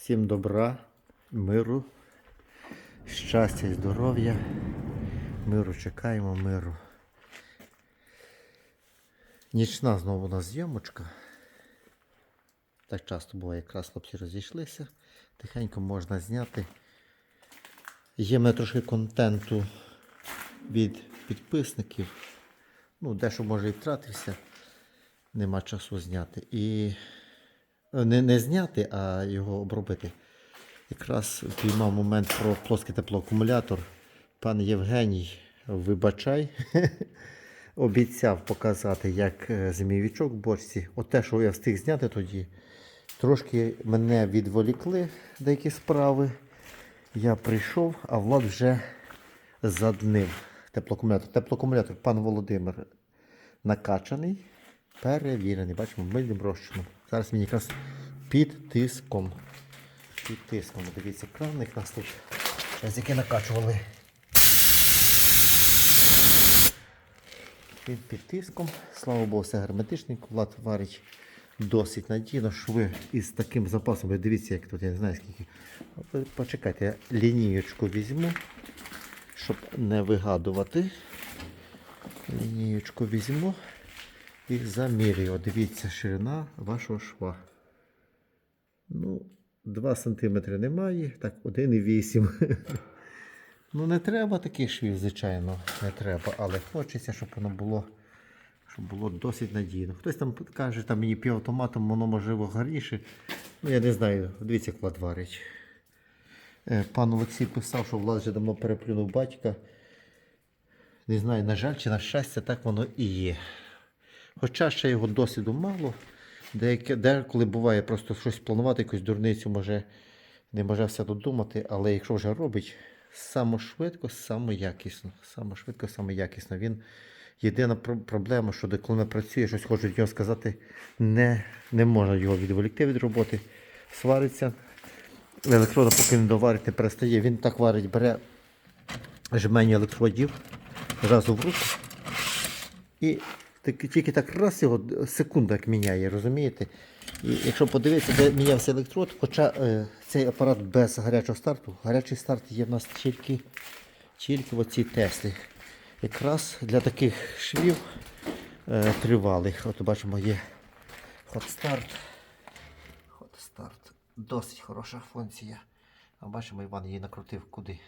Всім добра, миру, щастя і здоров'я. Миру чекаємо, миру. Нічна знову у нас зйомочка. Так часто буває, якраз хлопці розійшлися. Тихенько можна зняти. Є в мене трошки контенту від підписників. Ну, дещо може і втратився. Нема часу зняти. І не, не зняти, а його обробити. Якраз піймав момент про плоский теплоакумулятор. Пан Євгеній, вибачай, обіцяв показати, як е, змійовичок в бочці. От те, що я встиг зняти тоді, трошки мене відволікли деякі справи. Я прийшов, а Влад вже заднив теплоакумулятор. Теплоакумулятор пан Володимир накачаний, перевірений. Бачимо, мильним розчином. Зараз він якраз під тиском. Під тиском. Дивіться, кранник нас тут. Зараз який накачували. Він під тиском. Слава Богу, все герметичненько. Влад варить досить надійно. Шви із таким запасом. Дивіться, як тут, я не знаю скільки. Почекайте, я лінієчку візьму, щоб не вигадувати. Лінієчку візьму і замірюю. Дивіться, ширина вашого шва. Ну, 2 см немає, так, 1,8. Ну, не треба таких швів, звичайно, не треба, але хочеться, щоб воно було, щоб було досить надійно. Хтось там каже, там мені півавтоматом, воно можливо гарніше. Ну, я не знаю, дивіться, як. Е, Пан Олексій писав, що Влад вже давно переплюнув батька. Не знаю, на жаль чи на щастя, так воно і є. Хоча ще його досвіду мало. Деяке, деколи буває просто щось планувати, якусь дурницю може не може все додумати, але якщо вже робить, само швидко, само якісно. Само швидко, само якісно. Він єдина про- проблема, що коли не працює, щось хочуть від нього сказати, не, не можна його відволікти від роботи. Свариться. Електрода, поки не доварить, не перестає. Він так варить, бере жмені електродів разу в руку. І тільки так раз його секунда як міняє, розумієте? І якщо подивитися, де мінявся електрод, хоча е, цей апарат без гарячого старту, гарячий старт є в нас тільки, тільки в оцій Теслі. Якраз для таких швів е, тривалих. От бачимо, є хот-старт. Хот-старт. Досить хороша функція. А бачимо, Іван її накрутив куди.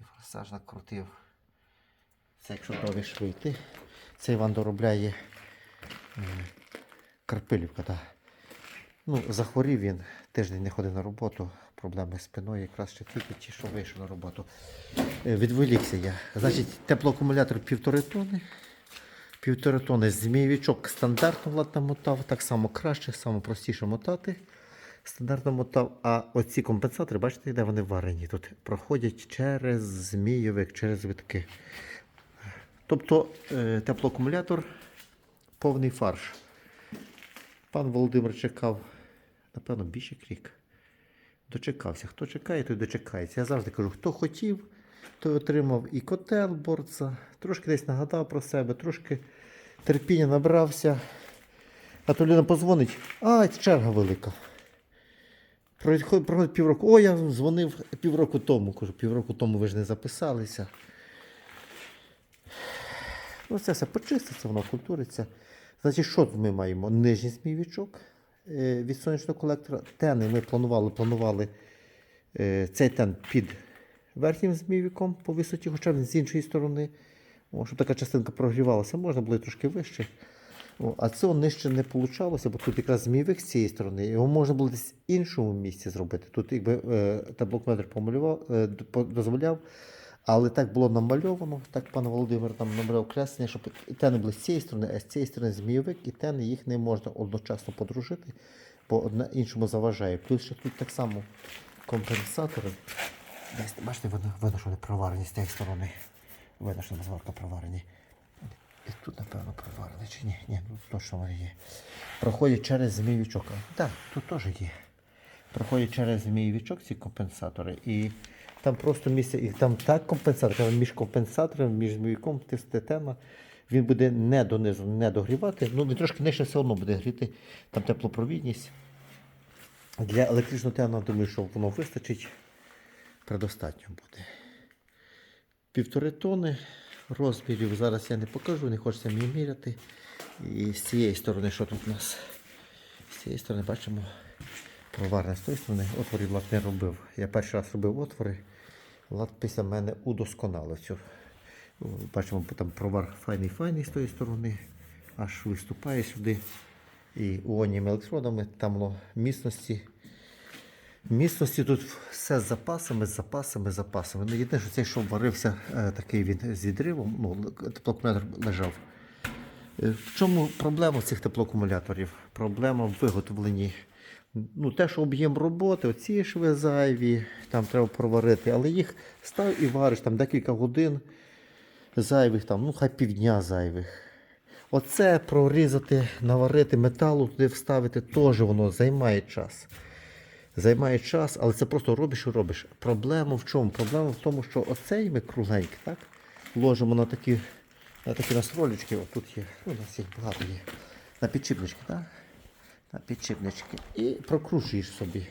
І форсаж накрутив. Це якщо дові шви йти. Це Іван доробляє е, Карпилівка. Да. Ну, захворів він, тиждень не ходив на роботу, проблеми з спиною, якраз ще тільки ті, що вийшов на роботу. Е, Відволікся я. Значить, теплоакумулятор півтори тони. Півтори тони змійовичок стандартно влад намотав, так само краще, саме простіше мотати. Стандартно мотав, а оці компенсатори, бачите, де вони варені? Тут проходять через змійовик, через витки. Тобто е, теплоакумулятор повний фарш. Пан Володимир чекав, напевно, більше як рік. Дочекався. Хто чекає, той дочекається. Я завжди кажу, хто хотів, той отримав і котел борца, трошки десь нагадав про себе, трошки терпіння набрався. А то людина позвонить, а черга велика. Проходить півроку. О, я дзвонив півроку тому. Кажу, півроку тому ви ж не записалися. Ну, це все почиститься, воно культуриться. Значить, що ми маємо? Нижній змійовичок е, від сонячного колектора. Тени ми планували, планували е, цей тен під верхнім змійовиком по висоті, хоча він з іншої сторони. О, щоб така частинка прогрівалася, можна було трошки вище. О, а цього нижче не вийшло, бо тут якраз змійовик з цієї сторони. Його можна було десь в іншому місці зробити. Тут якби е, таблокметр помалював, дозволяв. Але так було намальовано, так пан Володимир там намалював креслення, щоб і тени були з цієї сторони, а з цієї сторони змійовик, і тени їх не можна одночасно подружити, бо одне іншому заважає. Плюс ще тут так само компенсатори. Десь, бачите, видно, видно, що вони проварені з тієї сторони. Видно, що зварка проварені. І тут, напевно, проварені чи ні? Ні, тут точно вони є. Проходять через змійовичок. Так, тут теж є проходять через змійовичок ці компенсатори, і там просто місце, і там так компенсатор, між компенсатором, між змійовиком тисне тема, він буде не донизу, не догрівати, ну він трошки нижче все одно буде гріти, там теплопровідність. Для електричного тяну, думаю, що воно вистачить. Предостатньо буде. Півтори тони розмірів. Зараз я не покажу, не хочеться мені міряти. І з цієї сторони, що тут у нас? З цієї сторони бачимо проварне з тої сторони. Отворів Влад не робив. Я перший раз робив отвори. Влад після мене удосконалив цю. Бачимо, там провар файний-файний з тої сторони, аж виступає сюди. І іонними електродами, там міцності. Міцності тут все з запасами, з запасами, з запасами. Ну, єдине, що цей шов варився е, такий він з відривом, ну, теплоакумулятор лежав. Е, В чому проблема цих теплоакумуляторів? Проблема в виготовленні. Ну, те, що об'єм роботи, оці шви зайві, там треба проварити, але їх став і вариш там декілька годин зайвих, там, ну хай півдня зайвих. Оце прорізати, наварити металу, туди вставити, теж воно займає час. Займає час, але це просто робиш і робиш. Проблема в чому? Проблема в тому, що оцей ми кругленький, так? Ложимо на такі, на такі настролечки, О, тут є, ну, у нас їх багато є. На підшипнички, так? Підшипнички. І прокручуєш собі.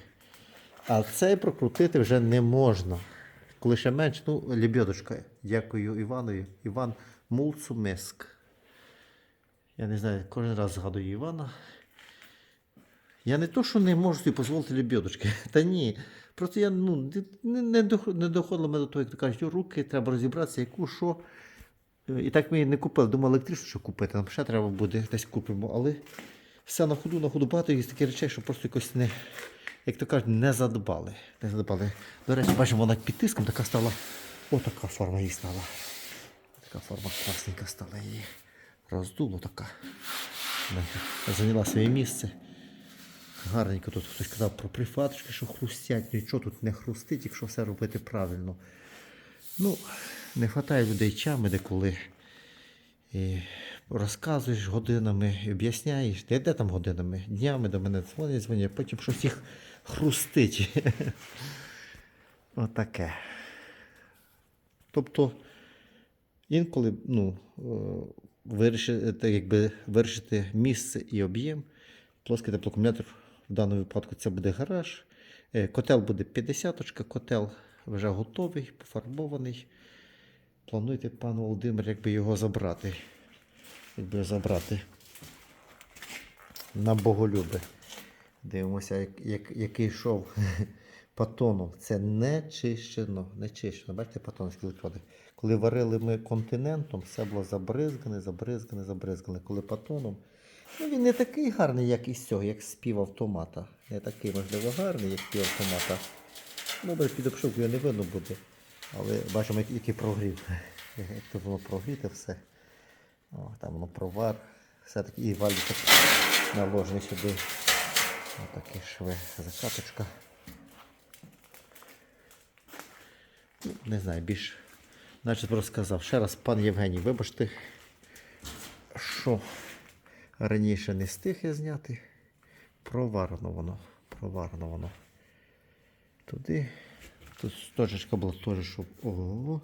А цей прокрутити вже не можна. Коли ще менш, ну, лебедочка. Дякую Іванові. Іван Мулцумеск. Я не знаю, кожен раз згадую Івана. Я не то, що не можу собі дозволити лебедочки. Та ні. Просто я ну, не, не, доходило мене до того, як то кажуть, руки, треба розібратися, яку що. І так ми її не купили. Думали, електричну що купити. Нам ще треба буде десь купимо. Але все на ходу, на ходу багато є таких речей, що просто якось не, як то кажуть, не задбали. Не задбали. До речі, бачимо, вона під тиском така стала. Отака форма їй стала. Така форма класненька стала її. Роздуло така. Зайняла своє місце. Гарненько тут хтось казав про прифаточки, що хрустять. Нічого тут не хрустить, якщо все робити правильно. Ну, не вистачає людей чами деколи. І розказуєш годинами, об'ясняєш. Де, де там годинами? Днями до мене дзвонять, дзвонять, потім щось їх хрустить. Отаке. Тобто, інколи ну, е, вирішити, якби, вирішити місце і об'єм. Плоский теплоакумулятор в даному випадку це буде гараж. Е, Котел буде 50 котел вже готовий, пофарбований. Плануєте, пан Володимир, якби його забрати. Якби забрати на Боголюби. Дивимося, як, як, який йшов патоном. Це не чищено, не чищено. Бачите, патоновські електроди. Коли варили ми континентом, все було забризгане, забризгане, забризгане. Коли патоном, ну він не такий гарний, як із цього, як з півавтомата. Не такий, можливо, гарний, як півавтомата. Ну, під обшивку його не видно буде. Але бачимо, який, прогрів. Як тут воно прогріте все. Там воно провар. Все-таки і валік наложений сюди. Отакі шви. Закаточка. Ну, Не знаю, більш. Значить, розказав. Ще раз, пан Євгеній, вибачте, що раніше не встиг я зняти. Проварено воно. Проварено воно. Туди. Тут стожечка була теж, щоб. Ого.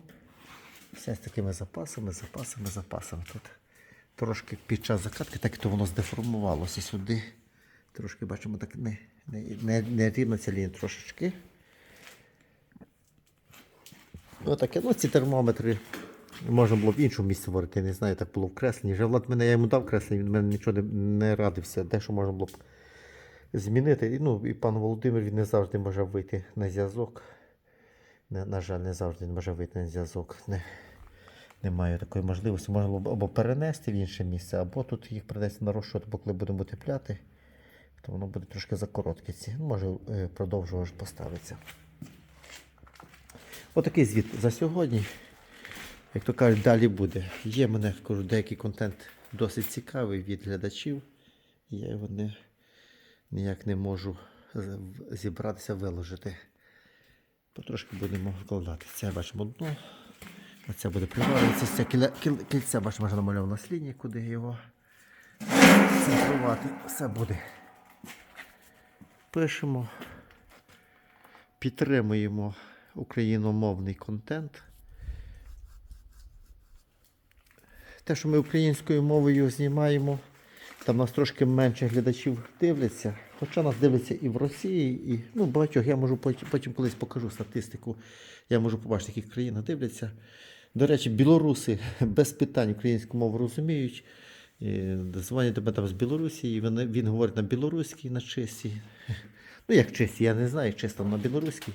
Все з такими запасами, запасами, запасами. Тут трошки під час закатки, так то воно здеформувалося сюди. Трошки бачимо, так не, не, не, не рівно ця лінія трошечки. Отаке, ну ці термометри можна було в іншому місці варити, не знаю, так було в кресленні. Вже Влад мене я йому дав креслення, він мене нічого не, не радився, дещо можна було б змінити. І, ну, і пан Володимир він не завжди може вийти на зв'язок. На жаль, не завжди він може вийти на зв'язок. Не, немає такої можливості. Можна або перенести в інше місце, або тут їх принести на розчот, бо коли будемо утепляти, то воно буде трошки закоротке. Ну, Може е, продовжувач поставиться. Отакий звіт за сьогодні. Як то кажуть, далі буде. Є мене кажу, деякий контент досить цікавий від глядачів. Я його не, ніяк не можу зібратися, виложити. Потрошки будемо вкладати. Це бачимо дно. Оце буде приварюватися. Це кіля, кільце, бачимо, вже намальовано з лінії, куди його центрувати. Все буде. Пишемо. Підтримуємо україномовний контент. Те, що ми українською мовою знімаємо, там нас трошки менше глядачів дивляться, Хоча нас дивляться і в Росії, і ну, багатьох. Я можу потім, потім колись покажу статистику. Я можу побачити, які країни дивляться. До речі, білоруси без питань українську мову розуміють. Дзвонять до там з Білорусі, і він, він говорить на білоруській, на честі. Ну, як честі, я не знаю, чесно, на білоруській.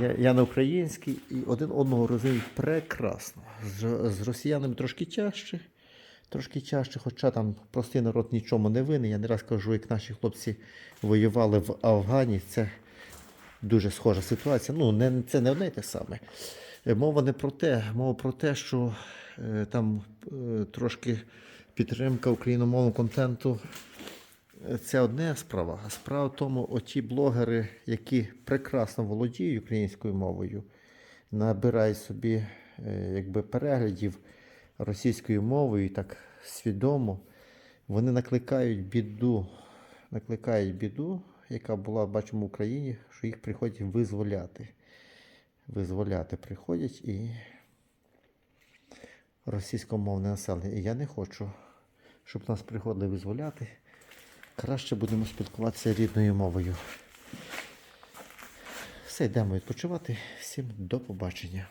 Я, я на українській, і один одного розуміють прекрасно. З, з росіянами трошки тяжче, трошки тяжче, хоча там простий народ нічому не винен. Я не раз кажу, як наші хлопці воювали в Афгані, це дуже схожа ситуація. Ну, не, це не одне й те саме. Е, Мова не про те, мова про те, що е, там е, трошки підтримка україномовного контенту. Це одна справа. А справа в тому, оті блогери, які прекрасно володіють українською мовою, набирають собі якби, переглядів російською мовою і так свідомо, вони накликають біду, накликають біду, яка була, бачимо, в Україні, що їх приходять визволяти. Визволяти приходять і російськомовне населення. І я не хочу, щоб нас приходили визволяти. Краще будемо спілкуватися рідною мовою. Все, йдемо відпочивати. Всім до побачення.